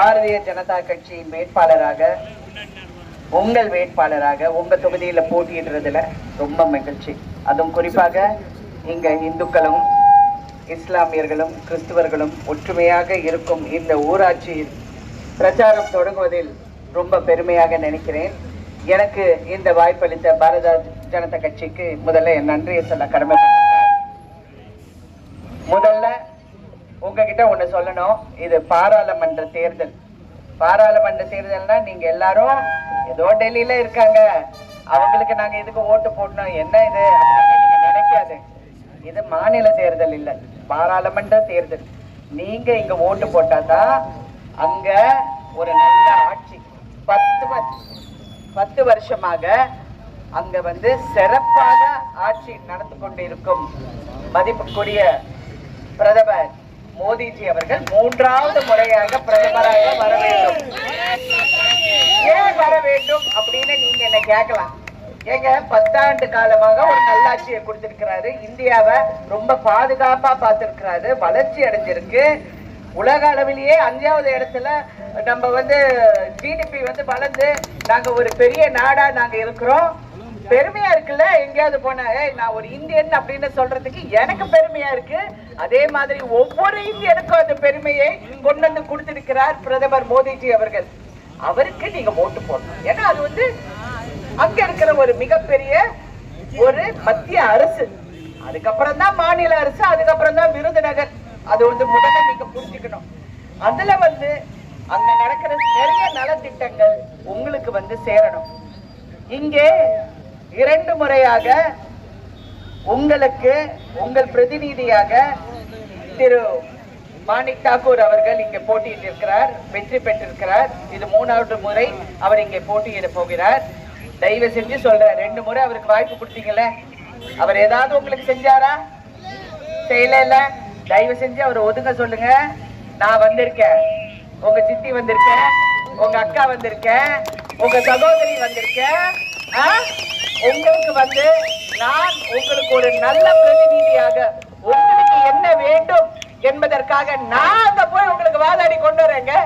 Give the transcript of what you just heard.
பாரதிய ஜனதா கட்சியின் வேட்பாளராக உங்கள் வேட்பாளராக உங்க தொகுதியில போட்டியிடுறதுல ரொம்ப மகிழ்ச்சி. அதுவும் குறிப்பாக இங்க இந்துக்களும் இஸ்லாமியர்களும் கிறிஸ்துவர்களும் ஒற்றுமையாக இருக்கும் இந்த ஊராட்சியில் பிரச்சாரம் தொடங்குவதில் ரொம்ப பெருமையாக நினைக்கிறேன். எனக்கு இந்த வாய்ப்பளித்த பாரத ஜனதா கட்சிக்கு முதல்ல என் நன்றியை சொல்ல கடமை முதல்ல உங்ககிட்ட ஒண்ணு சொல்லணும். இது பாராளுமன்ற தேர்தல். பாராளுமன்ற தேர்தல்னா நீங்க எல்லாரும் ஏதோ டெல்லியில இருக்காங்க. அவங்களுக்கு நாங்க இதுக்கு ஓட்டு போடணும்? என்ன இது? அப்படின்னு நீங்க நினைக்காது. இது மாநில தேர்தல் இல்ல. பாராளுமன்ற தேர்தல். நீங்க இங்க ஓட்டு போட்டாதான் அங்க ஒரு நல்ல ஆட்சி. பத்து பத்து வருஷமாக அங்க வந்து சிறப்பாக ஆட்சி நடந்து கொண்டிருக்கும் மதிப்புக்குரிய பிரதமர் மோடிஜி அவர்கள் மூன்றாவது முறையாக பிரதமராக வர வேண்டும். ஏன் வர வேண்டும் அப்படின்னு நீங்க என்ன கேட்கலாம்? ஏங்க பத்தாண்டு காலமாக ஒரு நல்லாட்சியை கொடுத்திருக்கிறாரு. இந்தியாவை ரொம்ப பாதுகாப்பா பார்த்திருக்கிறாரு. வளர்ச்சி அடைஞ்சிருக்கு. உலக அளவிலேயே அஞ்சாவது இடத்துல நம்ம வந்து ஜிடிபி வந்து வளர்ந்து நாங்க ஒரு பெரிய நாடா நாங்க இருக்கிறோம். பெருமையா இருக்குல்ல? எங்கேயாவது போனா நான் ஒரு இந்தியன் அப்படின்னு சொல்றதுக்கு எனக்கு பெருமையா இருக்கு. அதே மாதிரி ஒவ்வொரு இந்தியனுக்கும் அந்த பெருமையை கொண்டு வந்து கொடுத்திருக்கிறார் பிரதமர் மோடிஜி அவர்கள். அவருக்கு நீங்க ஓட்டு போடணும். ஏன்னா அது வந்து அங்க இருக்கிற ஒரு மிகப்பெரிய ஒரு மத்திய அரசு. அதுக்கப்புறம் தான் மாநில அரசு அதுக்கப்புறம் தான் விருதுநகர் அது வந்து முதல்ல நீங்க புரிஞ்சுக்கணும். அதுல வந்து அங்க நடக்கிற நிறைய நலத்திட்டங்கள் உங்களுக்கு வந்து சேரணும். இங்கே இரண்டு முறையாக உங்களுக்கு உங்கள் பிரதிநிதியாக திரு மாணிக் தாக்கூர் அவர்கள் இங்கே போட்டியிட்டிருக்கிறார் வெற்றி பெற்றிருக்கிறார். இது மூணாவது முறை அவர் இங்கே போட்டியிட போகிறார். தயவு செஞ்சு சொல்ற ரெண்டு முறை அவருக்கு வாய்ப்பு கொடுத்தீங்கல்ல அவர் ஏதாவது உங்களுக்கு செஞ்சாரா? செய்யல தயவு செஞ்சு அவர் ஒதுங்க சொல்லுங்க. நான் வந்திருக்கேன். உங்க சித்தி வந்திருக்கேன். உங்க அக்கா வந்திருக்கேன். உங்க சகோதரி வந்திருக்கேன். உங்களுக்கு வந்து நான் உங்களுக்கு ஒரு நல்ல பிரதிநிதியாக உங்களுக்கு என்ன வேண்டும் என்பதற்காக நான் அங்க போய் உங்களுக்கு வாதாடி கொண்டு வரேங்க.